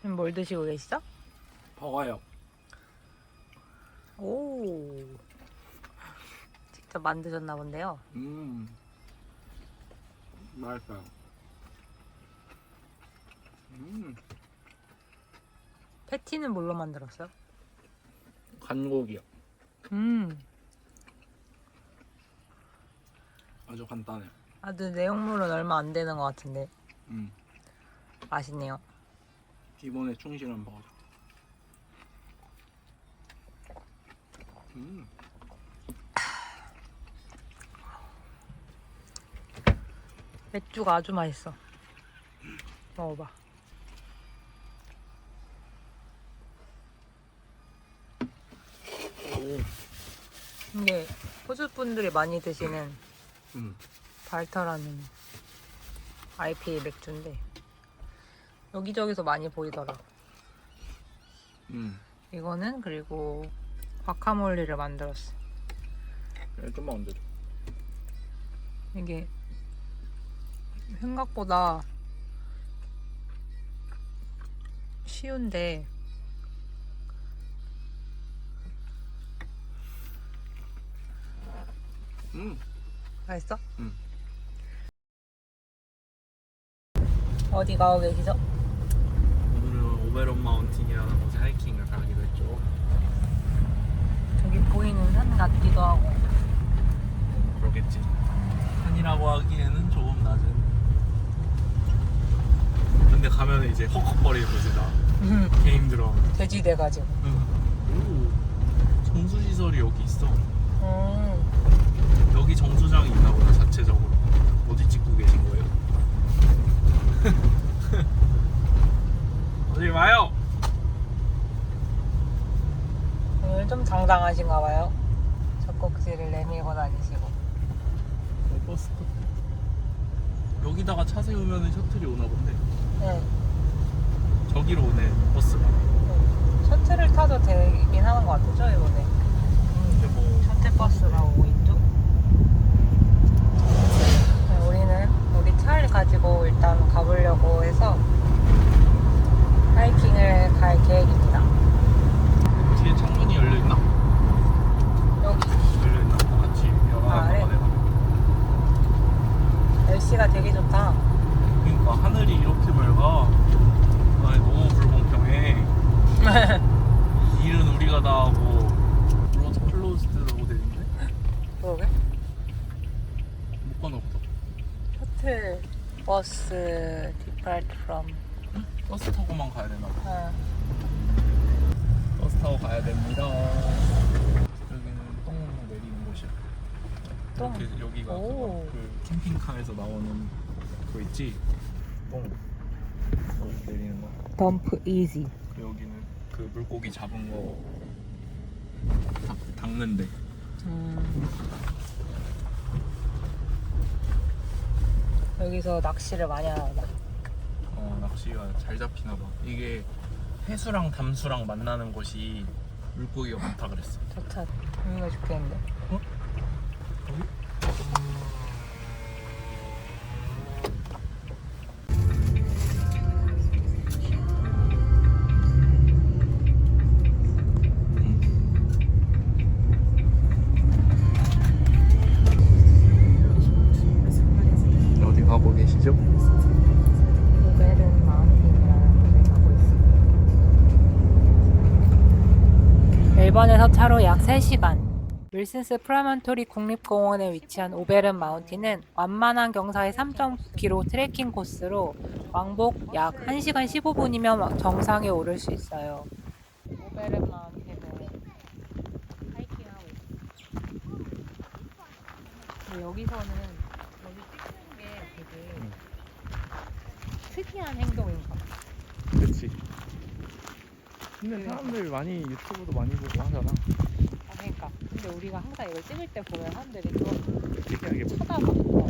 지금 뭘 드시고 계시죠? 버거요. 오. 직접 만드셨나 본데요. 음. 맛있어요. 음. 패티는 뭘로 만들었어요? 간고기요. 음. 아주 간단해요. 아주 내용물은 얼마 안 되는 것 같은데 음. 맛있네요. 기본에 충실한 버거. 음. 맥주가 아주 맛있어. 먹어봐. 오. 이게 호주 분들이 많이 드시는 음. 발터라는 IPA 맥주인데 여기저기서 많이 보이더라. 음. 이거는 그리고 과카몰리를 만들었어. 그냥 좀만 얹어줘. 이게 생각보다 쉬운데 음. 맛있어? 응. 어디 가고 계시죠? 오베론 마운틴이라는 곳에 하이킹을 가기로 했죠. 저기 보이는 산 같기도 하고 음, 그러겠지. 산이라고 하기에는 조금 낮은. 근데 가면 이제 헉헉거리는 곳이다. 개 힘들어. 돼지 돼가지고 오, 정수 시설이 여기 있어. 음, 여기 정수장이 있나 보다 자체적으로. 어디 찍고 계신 거예요? 어디 마요. 오늘 좀 당당하신가 봐요 젖꼭지를 내밀고 다니시고 어, 버스 터 여기다가 차 세우면 셔틀이 오나 본데. 네. 저기로 오네 버스가. 네. 셔틀을 타도 되긴 하는 것 같죠 이번에 근데 뭐 셔틀 버스가 오고 있죠 네, 우리는 우리 차를 가지고 일단 가보려고 해서 하이킹을 갈 계획입니다 뒤에 창문이 열려 있나? 여기 열려 있나? 같이 열어놔 아, 그래? 내가. 날씨가 되게 좋다 그러니까 하늘이 이렇게 맑아. 아 너무 불공평해. 일은 우리가 다 하고 로드 클로즈드라고 돼 있는데 그러게 못 가나 보다. 셔틀 버스 depart from 버스 타고만 가야 되나 봐. 어, 버스 타고 가야 됩니다. 여기는 똥 내리는 곳이야. 똥? 이렇게 여기가 오. 그거, 그 캠핑카에서 나오는 그거 있지? 똥. 여기 내리는 거. dump easy 그 여기는 그 물고기 잡은 거 닦, 닦는데. 음. 여기서 낚시를 많이 하나 봐 어 낚시가 잘 잡히나 봐. 이게 해수랑 담수랑 만나는 곳이 물고기가 많다 그랬어. 좋다 여기가 좋겠는데 거기? 멜번에서 차로 약 3시간 윌슨스 프라먼토리 국립공원에 위치한 오베른 마운틴은 완만한 경사의 3.9km 트레킹 코스로 왕복 약 1시간 15분이면 정상에 오를 수 있어요. 오베른 마운틴을 하이킹하고 있습니다. 여기서는 여기 찍는 게 되게 음. 특이한 행동인가 봐. 그렇지. 근데 사람들 많이 유튜브도 많이 보고 하잖아. 아, 그러니까. 근데 우리가 항상 이걸 찍을 때 보면 사람들이 또 특이하게. 쳐다보고.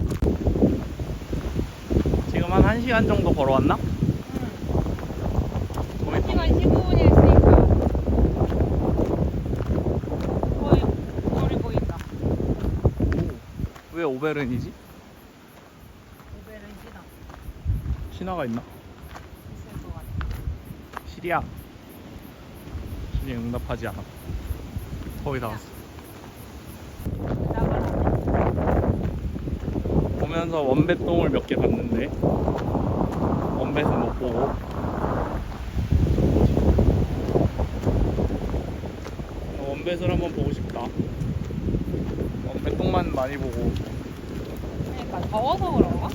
지금 한 1시간 정도 걸어왔나? 응. 거의 1시간 15분이었으니까. 거의 거리 보인다. 왜 오베른이지? 오베른 시당. 신화가 있나? 있을 것 같아. 길이야 준이 응답하지 않아 거의 다 왔어. 보면서 원뱃동을 몇 개 봤는데 원뱃은 못 보고. 원뱃을 한번 보고 싶다. 원뱃동만 많이 보고. 그러니까 더워서 그런가?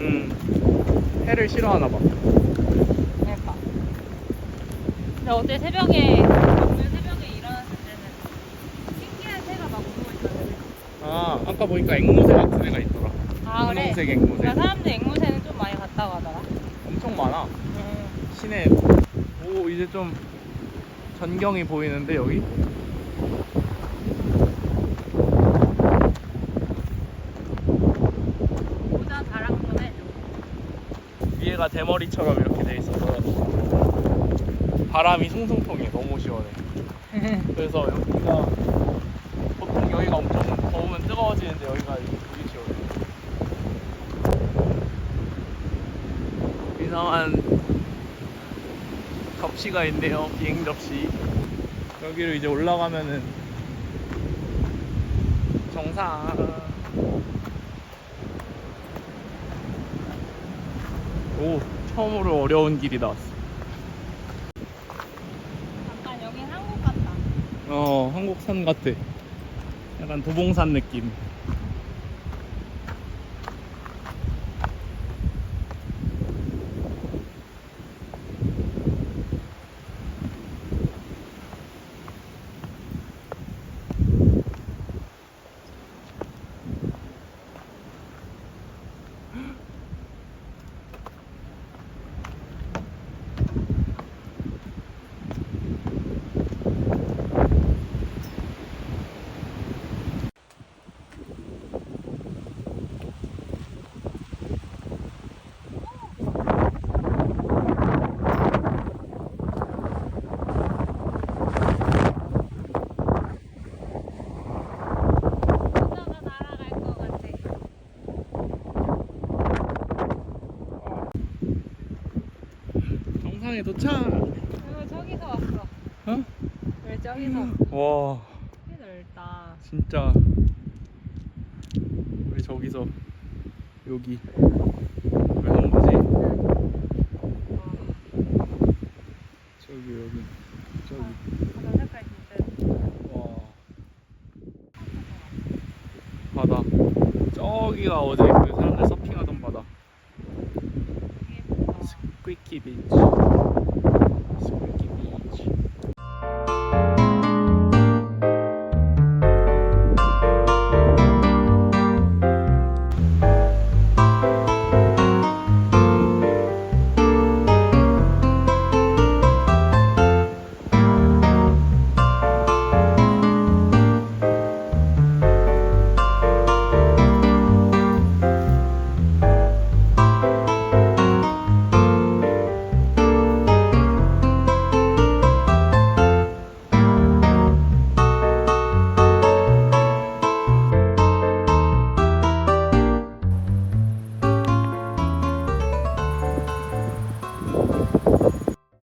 음. 해를 싫어하나 봐 그러니까. 근데 어제 새벽에 오늘 새벽에 일어났을 때는 신기한 새가 막 울고 있던데. 아 아까 보니까 앵무새 같은 애가 있더라 아 그래? 분홍색 앵무새 그러니까 사람들 앵무새는 좀 많이 갔다고 하더라. 엄청 많아 음. 시내 오 이제 좀 전경이 보이는데 여기 모자 좀 해줘. 위에가 대머리처럼 이렇게 돼 있어서 바람이 숭숭 통해 너무 시원해. 그래서 여기가 보통 여기가 엄청 더우면 뜨거워지는데 여기가 되게 시원해. 이상한 접시가 있네요. 비행 접시. 여기를 이제 올라가면은 정상. 오 처음으로 어려운 길이 나왔어 약간 여긴 한국 같다. 어 한국산 같아. 약간 도봉산 느낌 모자가 날아갈 것 같아. 정상에 도착 왜 저기서 왔어? 어? 왜 저기서? 와 꽤 넓다. 진짜 우리 저기서 여기 왜한 거지? 저기 여기 저기 바다 색깔 진짜 와 바다 저기가 어제 그 사람들 서핑하던 바다. 스퀴키 비치